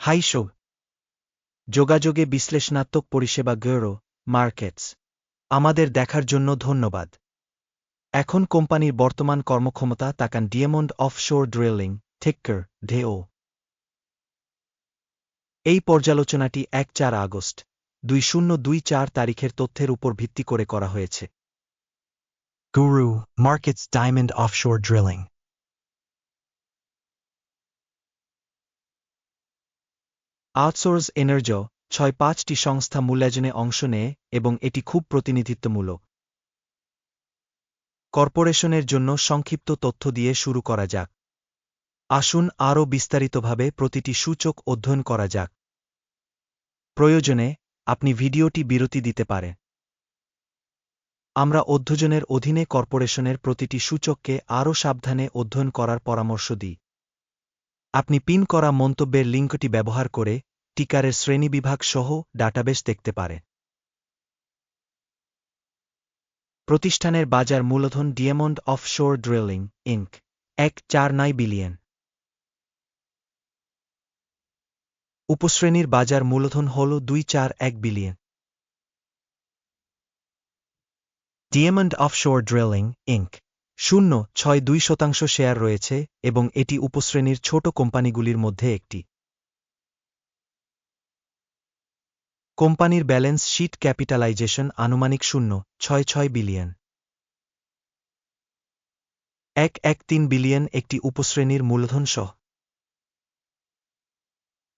হাইশো যোগাযোগে বিশ্লেষণাত্মক পরিষেবা গেরো মার্কেটস। আমাদের দেখার জন্য ধন্যবাদ। এখন কোম্পানির বর্তমান কর্মক্ষমতা তাকান ডিয়ামন্ড অফশোর ড্রিলিং, ঠেক্কর, ঢেও। এই পর্যালোচনাটি এক চার আগস্ট, দুই শূন্য দুই চার তারিখের তথ্যের উপর ভিত্তি করে করা হয়েছে। Guru markets diamond offshore drilling. Outsource energy ছয় পাঁচটি সংস্থা মূল্যায়নে অংশ নেয় এবং এটি খুব প্রতিনিধিত্বমূলক। কর্পোরেশনের জন্য সংক্ষিপ্ত তথ্য দিয়ে শুরু করা যাক। আসুন আরও বিস্তারিতভাবে প্রতিটি সূচক অধ্যয়ন করা যাক। প্রয়োজনে আপনি ভিডিওটি বিরতি দিতে পারে আমরা অধ্যয়নের অধীনে কর্পোরেশনের প্রতিটি সূচককে আরও সাবধানে অধ্যয়ন করার পরামর্শ দিই। আপনি পিন করা মন্তব্যের লিঙ্কটি ব্যবহার করে টিকারের শ্রেণীবিভাগ সহ ডাটাবেস দেখতে পারে প্রতিষ্ঠানের বাজার মূলধন ডিয়ামন্ড অফশোর ড্রিলিং, ইনক, এক চার নয় বিলিয়ন। উপশ্রেণীর বাজার মূলধন হল দুই চার এক billion. Diamond offshore drilling, Inc শূন্য ছয় দুই শতাংশ শেয়ার রয়েছে এবং এটি উপশ্রেণীর ছোট কোম্পানিগুলির মধ্যে একটি। কোম্পানির ব্যালেন্স শিট ক্যাপিটালাইজেশন আনুমানিক শূন্য, ছয় ছয় বিলিয়ন। এক এক তিন বিলিয়ন একটি উপশ্রেণীর মূলধন সহ।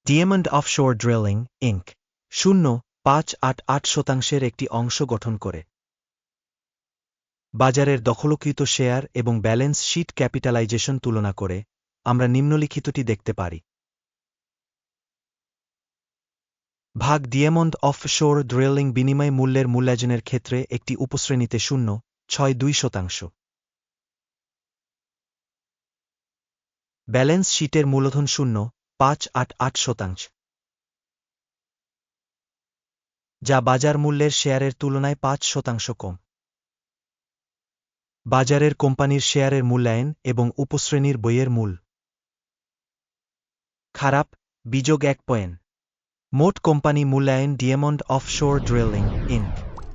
ডিয়ামন্ড অফশোর ড্রিলিং ইঙ্ক শূন্য, পাঁচ আট আট শতাংশের একটি অংশ গঠন করে। বাজারের দখলকৃত শেয়ার এবং ব্যালেন্স শিট ক্যাপিটালাইজেশন তুলনা করে আমরা নিম্নলিখিতটি দেখতে পারি। ভাগ ডিয়ামন্ড অফশোর ড্রিলিং বিনিময় মূল্যের মূল্যায়নের ক্ষেত্রে একটি উপশ্রেণীতে শূন্য, ছয় দুই শতাংশ। ব্যালেন্স শিটের মূলধন শূন্য, পাঁচ আট আট শতাংশ। যা বাজার মূল্যের শেয়ারের তুলনায় পাঁচ শতাংশ কম। বাজারের কোম্পানির শেয়ারের মূল্যায়ন এবং উপশ্রেণীর বইয়ের মূল। খারাপ, বিযোগ এক পয়েন্ট। মোট কোম্পানি মূল্যায়ন ডিয়ামন্ড অফশোর ড্রিলিং, ইন।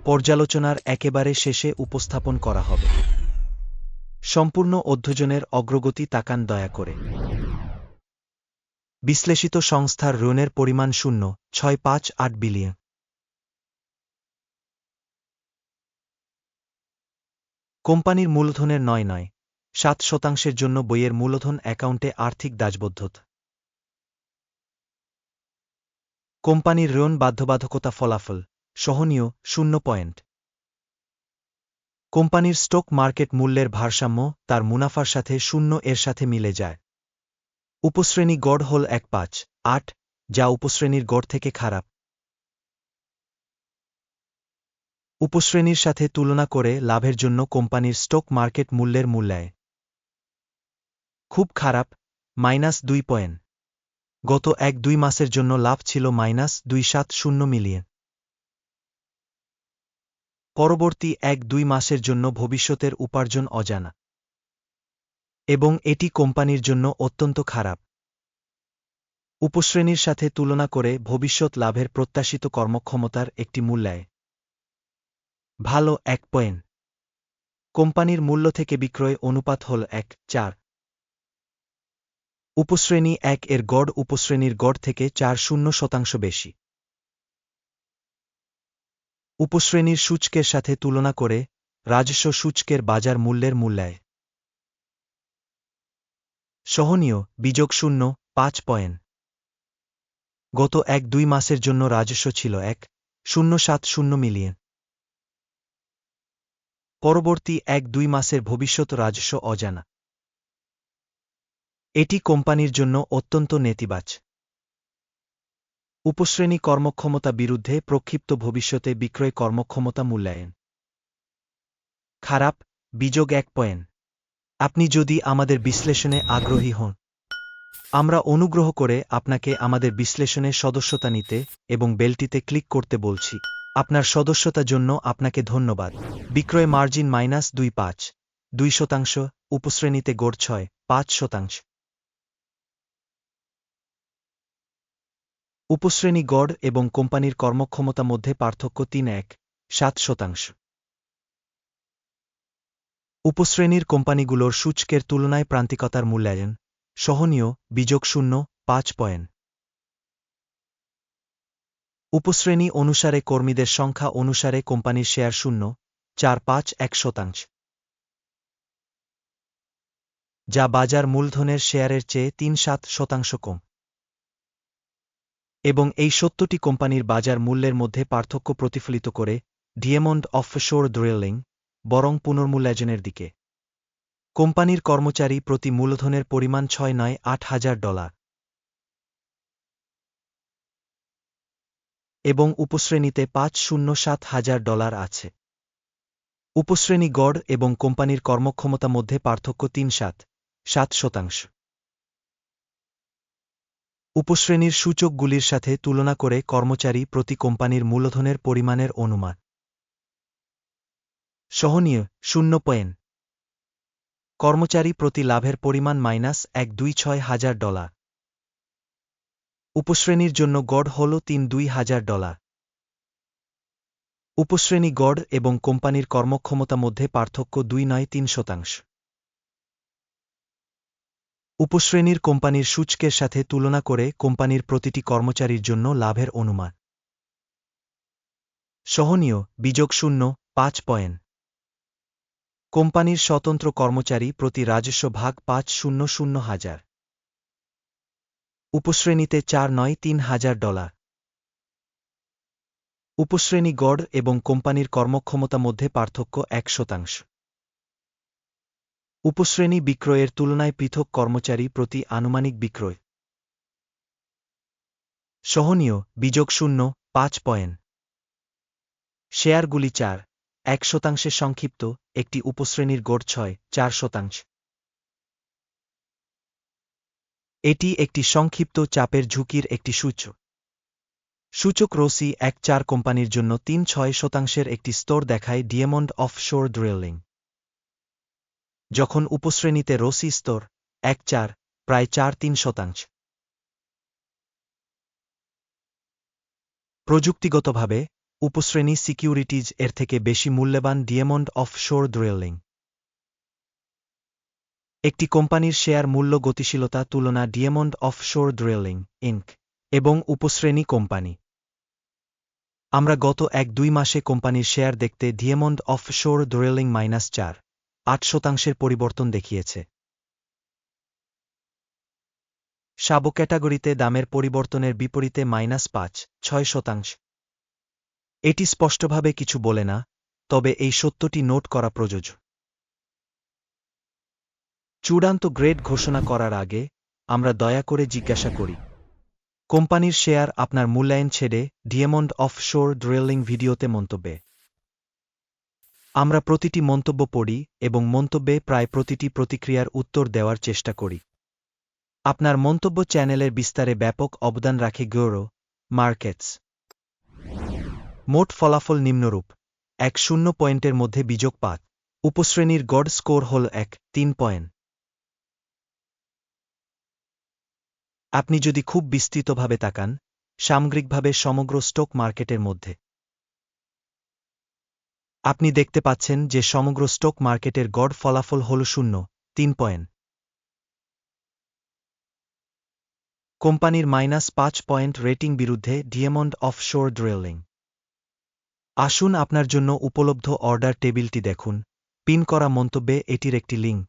পর্যালোচনার একেবারে শেষে উপস্থাপন করা হবে। সম্পূর্ণ অধ্যয়নের অগ্রগতি তাকান দয়া করে। বিশ্লেষিত সংস্থার ঋণের পরিমাণ শূন্য, ছয় পাঁচ আট বিলিয়ন। কোম্পানির মূলধনের নয় নয়, সাত শতাংশের জন্য বইয়ের মূলধন অ্যাকাউন্টে আর্থিক দাজবদ্ধতা কোম্পানির ঋণ বাধ্যবাধকতা ফলাফল, সহনীয়, শূন্য পয়েন্ট। কোম্পানির স্টক মার্কেট মূল্যের ভারসাম্য, তার মুনাফার সাথে শূন্য এর সাথে মিলে যায়। উপশ্রেণী গড় হল এক পাঁচ, আট, যা উপশ্রেণীর গড় থেকে খারাপ। উপশ্রেণীর সাথে তুলনা করে লাভের জন্য কোম্পানির স্টক মার্কেট মূল্যের মূল্যায় খুব খারাপ, মাইনাস দুই পয়েন্ট। গত এক দুই মাসের জন্য লাভ ছিল মাইনাস দুই সাত শূন্য মিলিয়ন। পরবর্তী এক দুই মাসের জন্য ভবিষ্যতের উপার্জন অজানা। এবং এটি কোম্পানির জন্য অত্যন্ত খারাপ। উপশ্রেণীর সাথে তুলনা করে ভবিষ্যৎ লাভের প্রত্যাশিত কর্মক্ষমতার একটি মূল্যায় ভালো এক পয়েন্ট। কোম্পানির মূল্য থেকে বিক্রয় অনুপাত হল এক, চার। উপশ্রেণী এক এর গড় উপশ্রেণীর গড় থেকে চার শূন্য শতাংশ বেশি। উপশ্রেণীর সূচকের সাথে তুলনা করে রাজস্ব সূচকের বাজার মূল্যের মূল্যায়। সহনীয়, বিযোগ শূন্য, পাঁচ পয়েন্ট। গত এক দুই মাসের জন্য রাজস্ব ছিল এক, শূন্য সাত শূন্য মিলিয়ন। পরবর্তী এক দুই মাসের ভবিষ্যৎ রাজস্ব অজানা। এটি কোম্পানির জন্য অত্যন্ত নেতিবাচ। উপশ্রেণী কর্মক্ষমতা বিরুদ্ধে প্রক্ষিপ্ত ভবিষ্যতে বিক্রয় কর্মক্ষমতা মূল্যায়ন। খারাপ বিযোগ এক পয়েন্ট। আপনি যদি আমাদের বিশ্লেষণে আগ্রহী হন। আমরা অনুগ্রহ করে আপনাকে আমাদের বিশ্লেষণে সদস্যতা নিতে এবং বেলটিতে ক্লিক করতে বলছি। আপনার সদস্যতার জন্য আপনাকে ধন্যবাদ। বিক্রয় মার্জিন মাইনাস দুই পাঁচ, দুই শতাংশ, উপশ্রেণীতে গড় ছয়, পাঁচ শতাংশ। উপশ্রেণী গড় এবং কোম্পানির কর্মক্ষমতা মধ্যে পার্থক্য তিন এক, সাত শতাংশ। উপশ্রেণীর কোম্পানিগুলোর সূচকের তুলনায় প্রান্তিকতার মূল্যায়ন, সহনীয়, বিযোগ শূন্য, পাঁচ পয়েন্ট। উপশ্রেণী অনুসারে কর্মীদের সংখ্যা অনুসারে কোম্পানির শেয়ার শূন্য, চার পাঁচ এক শতাংশ। যা বাজার মূলধনের শেয়ারের চেয়ে তিন সাত শতাংশ কম। এবং এই সত্যটি কোম্পানির বাজার মূল্যের মধ্যে পার্থক্য প্রতিফলিত করে ডিয়েমন্ড অফশোর ড্রিলিং, বরং পুনর্মূল্যায়নের দিকে। কোম্পানির কর্মচারী প্রতি মূলধনের পরিমাণ ছয় নয় আট হাজার ডলার। এবং উপশ্রেণীতে পাঁচ শূন্য সাত হাজার ডলার আছে। উপশ্রেণী গড় এবং কোম্পানির কর্মক্ষমতা মধ্যে পার্থক্য তিন সাত সাত শতাংশ। উপশ্রেণীর সূচকগুলির সাথে তুলনা করে কর্মচারী প্রতি কোম্পানির মূলধনের পরিমাণের অনুমান। সহনীয়, শূন্য পয়েন্ট। কর্মচারী প্রতি লাভের পরিমাণ মাইনাস এক দুই ছয় হাজার ডলার। উপশ্রেণীর জন্য গড় হল তিন দুই হাজার ডলার। উপশ্রেণী গড় এবং কোম্পানির কর্মক্ষমতা মধ্যে পার্থক্য দুই নয় তিন শতাংশ। উপশ্রেণীর কোম্পানির সূচকের সাথে তুলনা করে কোম্পানির প্রতিটি কর্মচারীর জন্য লাভের অনুমান। সহনীয়, বিযোগ শূন্য, পাঁচ পয়েন্ট। কোম্পানির স্বতন্ত্র কর্মচারী প্রতি রাজস্ব ভাগ পাঁচ শূন্য শূন্য হাজার। উপশ্রেণীতে চার নয় তিন হাজার ডলার। উপশ্রেণী গড় এবং কোম্পানির কর্মক্ষমতা মধ্যে পার্থক্য এক শতাংশ। উপশ্রেণী বিক্রয়ের তুলনায় পৃথক কর্মচারী প্রতি আনুমানিক বিক্রয়। সহনীয়, বিযোগ শূন্য, পাঁচ পয়েন্ট। শেয়ারগুলি চার, এক শতাংশের সংক্ষিপ্ত, একটি উপশ্রেণীর গড় ছয়, চার শতাংশ। এটি একটি সংক্ষিপ্ত চাপের ঝুঁকির একটি সূচক। সূচক রোসি এক চার কোম্পানির জন্য তিন ছয় শতাংশের একটি স্তর দেখায় ডিয়েমন্ড অফশোর ড্রিলিং। যখন উপশ্রেণীতে রসি স্তর এক চার, প্রায় চার তিন শতাংশ। প্রযুক্তিগতভাবে, উপশ্রেণী সিকিউরিটিজ এর থেকে বেশি মূল্যবান ডিয়েমন্ড অফশোর ড্রিলিং। একটি কোম্পানির শেয়ার মূল্য গতিশীলতা তুলনা ডিয়েমন্ড অফশোর ড্রিলিং, ইনক, এবং উপশ্রেণী কোম্পানি। আমরা গত এক দুই মাসে কোম্পানির শেয়ার দেখতে ডিয়েমন্ড অফশোর ড্রিলিং মাইনাস চার, আট শতাংশের পরিবর্তন দেখিয়েছে। সাবো ক্যাটাগরিতে দামের পরিবর্তনের বিপরীতে মাইনাস পাঁচ, ছয় শতাংশ। এটি স্পষ্টভাবে কিছু বলে না, তবে এই সত্যটি নোট করা প্রযোজ্য। চূড়ান্ত গ্রেড ঘোষণা করার আগে, আমরা দয়া করে জিজ্ঞাসা করি, কোম্পানির শেয়ার আপনার মূল্যায়ন ছেড়ে ডিয়েমন্ড অফশোর ড্রিলিং ভিডিওতে মন্তব্যে। আমরা প্রতিটি মন্তব্য পড়ি এবং মন্তব্যে প্রায় প্রতিটি প্রতিক্রিয়ার উত্তর দেওয়ার চেষ্টা করি। আপনার মন্তব্য চ্যানেলের বিস্তারে ব্যাপক অবদান রাখে গৌরব মার্কেটস। মোট ফলাফল নিম্নরূপ, এক শূন্য পয়েন্টের মধ্যে বীজকপাত উপশ্রেণীর গড় স্কোর হল এক, তিন পয়েন্ট। আপনি যদি খুব বিস্তৃতভাবে তাকান, সামগ্রিকভাবে সমগ্র স্টক মার্কেটের মধ্যে। আপনি দেখতে পাচ্ছেন যে সমগ্র স্টক মার্কেটের গড় ফলাফল হল শূন্য, তিন পয়েন্ট। কোম্পানির মাইনাস পাঁচ পয়েন্ট রেটিং বিরুদ্ধে ডিয়েমন্ড অফশোর ড্রেলিং। আসুন আপনার জন্য উপলব্ধ অর্ডার টেবিলটি দেখুন, পিন করা মন্তব্যে এটির একটি লিঙ্ক।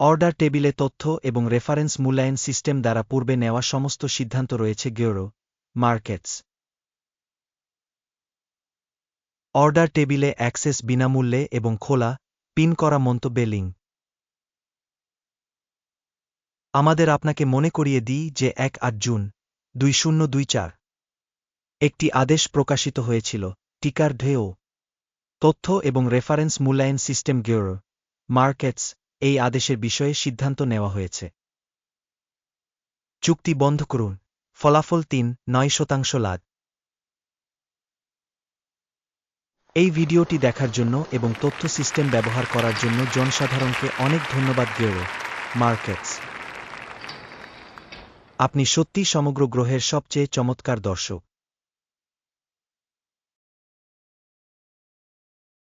অর্ডার টেবিলে তথ্য এবং রেফারেন্স মূল্যায়ন সিস্টেম দ্বারা পূর্বে নেওয়া সমস্ত সিদ্ধান্ত রয়েছে গেরো মার্কেটস। অর্ডার টেবিলে অ্যাক্সেস বিনামূল্যে এবং খোলা, পিন করা মন্তব্যে লিঙ্ক। আমাদের আপনাকে মনে করিয়ে দিই যে এক আট জুন, দুই শূন্য দুই চার, একটি আদেশ প্রকাশিত হয়েছিল, টিকার ঢেও তথ্য এবং রেফারেন্স মূল্যায়ন সিস্টেম গেরো মার্কেটস। এই আদেশের বিষয়ে সিদ্ধান্ত নেওয়া হয়েছে। চুক্তি বন্ধ করুন। ফলাফল তিন, নয় শতাংশ লাভ। এই ভিডিওটি দেখার জন্য এবং তথ্য সিস্টেম ব্যবহার করার জন্য জনসাধারণকে অনেক ধন্যবাদ গেরো মার্কেটস। আপনি সত্যি সমগ্র গ্রহের সবচেয়ে চমৎকার দর্শক।